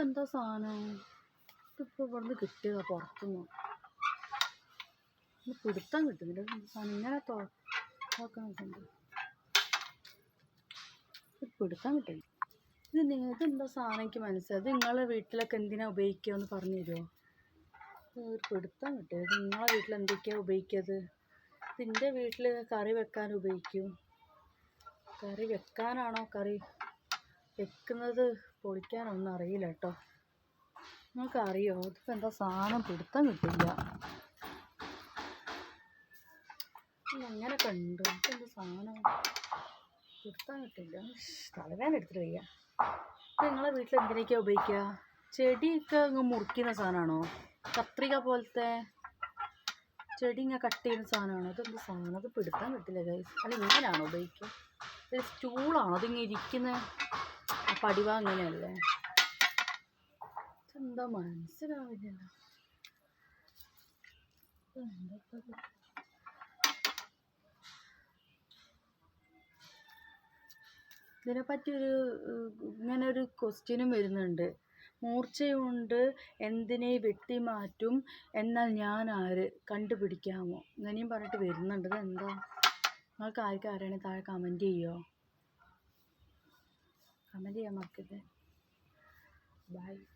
ഇതിപ്പോൾ എന്താ സാധനം? ഇതിപ്പോൾ ഇവിടുന്ന് കിട്ടിയത് പുറത്തുനിന്ന്. ഇത് പിടുത്തം കിട്ടുന്നില്ല എന്ത് സാധനം? ഇങ്ങനെ തോക്കാൻ നോക്കുന്നുണ്ട് പിടുത്തം കിട്ടില്ല. ഇത് നിങ്ങൾക്ക് ഇതെന്താ സാധനം? എനിക്ക് മനസ്സിലായത് നിങ്ങളെ വീട്ടിലൊക്കെ എന്തിനാ ഉപയോഗിക്കുക എന്ന് പറഞ്ഞു തരുമോ ഒരു പിടുത്തം കിട്ടിയത് നിങ്ങളെ വീട്ടിൽ എന്തൊക്കെയാണ് ഉപയോഗിക്കുന്നത് ഇതിന്റെ വീട്ടിൽ കറി വെക്കാൻ ഉപയോഗിക്കും. കറി വെക്കാനാണോ കറി? വെക്കുന്നത് പൊളിക്കാൻ ഒന്നും അറിയില്ല കേട്ടോ. നിങ്ങൾക്ക് അറിയോ ഇതിപ്പോൾ എന്താ സാധനം പിടുത്തം കിട്ടില്ല അങ്ങനെ കണ്ടു. ഇതെന്താ സാധനം? പിടുത്തം കിട്ടില്ല തലവേദന എടുത്തിട്ട് വയ്യ. നിങ്ങളെ വീട്ടിൽ എന്തിനൊക്കെയാണ് ഉപയോഗിക്കുക ചെടിയൊക്കെ അങ്ങ് മുറിക്കുന്ന സാധനമാണോ? കത്രിക പോലത്തെ ചെടി ഇങ്ങനെ കട്ട് ചെയ്യുന്ന സാധനമാണോ? അതെന്ത് സാധനം? അത് പിടുത്താൻ കിട്ടില്ല ഗൈസ് അല്ല ഇങ്ങനെയാണോ ഉപയോഗിക്കുക? സ്റ്റൂളാണോ അതിങ്ങനെ ഇരിക്കുന്ന? ആ പടിവ അങ്ങനെയല്ലേ? എന്താ മനസ്സിലാവില്ലല്ലോ ഇതിനെപ്പറ്റിയൊരു ഇങ്ങനെ ഒരു ക്വസ്റ്റ്യനും വരുന്നുണ്ട്. മൂർച്ചയുണ്ട് എന്തിനെ വെട്ടി മാറ്റും എന്നാൽ ഞാൻ ആര്? കണ്ടുപിടിക്കാമോ? ഇങ്ങനെയും പറഞ്ഞിട്ട് വരുന്നുണ്ട്. ഇതെന്താ? നിങ്ങൾക്ക് ആർക്കും താഴെ കമന്റ് ചെയ്യുമോ عملية مركبة باي.